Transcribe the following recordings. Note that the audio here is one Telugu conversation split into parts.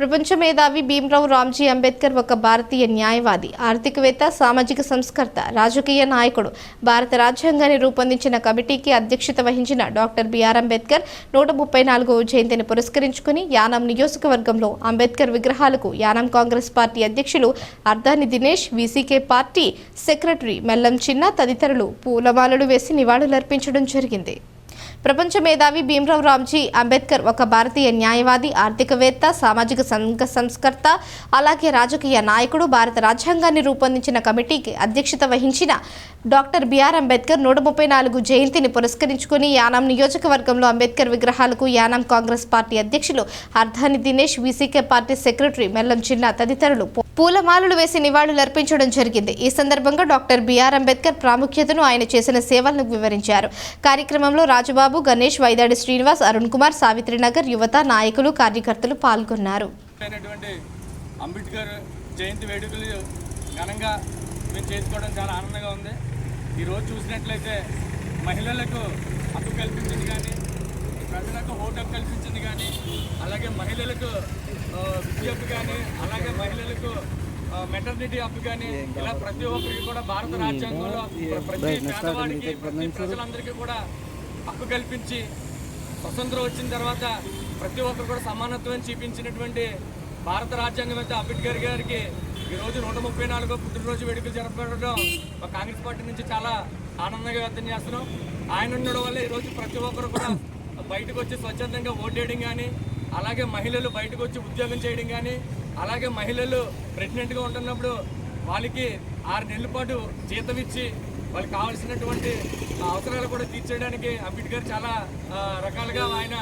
ప్రపంచ మేధావి భీమ్రావ్ రామ్జీ అంబేద్కర్ ఒక భారతీయ న్యాయవాది ఆర్థికవేత్త సామాజిక సంస్కర్త రాజకీయ నాయకుడు. భారత రాజ్యాంగాన్ని రూపొందించిన కమిటీకి అధ్యక్షత వహించిన డాక్టర్ బిఆర్ అంబేద్కర్ నూట ముప్పై నాలుగవ జయంతిని పురస్కరించుకుని యానం నియోజకవర్గంలో అంబేద్కర్ విగ్రహాలకు యానం కాంగ్రెస్ పార్టీ అధ్యక్షులు అర్ధాని దినేష్ వీసీకే పార్టీ సెక్రటరీ మెల్లం చిన్న తదితరులు పూలమాలలు వేసి నివాళులర్పించడం జరిగింది. ప్రపంచ మేధావి భీమరావు రామ్జీ అంబేద్కర్ ఒక భారతీయ న్యాయవాది ఆర్థికవేత్త సామాజిక సంఘ సంస్కర్త అలాగే రాజకీయ నాయకుడు భారత రాజ్యాంగాన్ని రూపొందించిన కమిటీకి అధ్యక్షత వహించిన డాక్టర్ బిఆర్ అంబేద్కర్ నూట ముప్పై నాలుగు జయంతిని పురస్కరించుకుని యానాం నియోజకవర్గంలో అంబేద్కర్ విగ్రహాలకు యానాం కాంగ్రెస్ పార్టీ అధ్యక్షులు అర్ధాని దినేష్ వీసీకే పార్టీ సెక్రటరీ మెల్లం చిన్న తదితరులు పూలమాలలు వేసి నివాళులర్పించడం జరిగింది. ఈ సందర్భంగా డాక్టర్ బిఆర్ అంబేద్కర్ ప్రాముఖ్యతను ఆయన చేసిన సేవలను వివరించారు. కార్యక్రమంలో రాజబాబు గణేష్ వైదాడి శ్రీనివాస్ అరుణ్ కుమార్ సావిత్రినగర్ యువత నాయకులు కార్యకర్తలు పాల్గొన్నారు. అంబేద్కర్ జయంతి వేడుకలు ఘనంగా మేము చేసుకోవడం చాలా ఆనందంగా ఉంది. ఈరోజు చూసినట్లయితే మహిళలకు హక్కు కల్పించింది కానీ ప్రజలకు ఓటు కల్పించింది కానీ అలాగే మహిళలకు విద్యకు కానీ అలాగే మహిళలకు మెటర్నిటీ హక్కు కానీ ఇలా ప్రతి ఒక్కరికి కూడా భారత రాజ్యాంగంలో ప్రతి పేదవాడికి ప్రతి ప్రజలందరికీ కూడా హక్కు కల్పించి స్వతంత్రం వచ్చిన తర్వాత ప్రతి ఒక్కరు కూడా సమానత్వం చూపించినటువంటి భారత రాజ్యాంగవేత్త అంబేద్కర్ గారికి ఈరోజు నూట ముప్పై నాలుగో పుట్టినరోజు వేడుకలు జరపడం మా కాంగ్రెస్ పార్టీ నుంచి చాలా ఆనందంగా వ్యక్తం చేస్తున్నాం. ఆయన ఉండడం వల్ల ఈరోజు ప్రతి ఒక్కరు కూడా బయటకు వచ్చి స్వచ్ఛందంగా ఓటేయడం కానీ అలాగే మహిళలు బయటకు వచ్చి ఉద్యోగం చేయడం కానీ అలాగే మహిళలు ప్రెగ్నెంట్గా ఉంటున్నప్పుడు వాళ్ళకి ఆరు నెలల పాటు జీతం ఇచ్చి వాళ్ళకి కావాల్సినటువంటి అవసరాలు కూడా తీర్చేయడానికి అంబేద్కర్ చాలా రకాలుగా ఆయన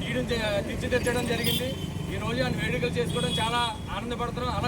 తీయడం తీర్చిదిద్దడం జరిగింది. ఈ రోజు ఆయన వేడుకలు చేసుకోవడం చాలా ఆనందపడుతున్నాం అలా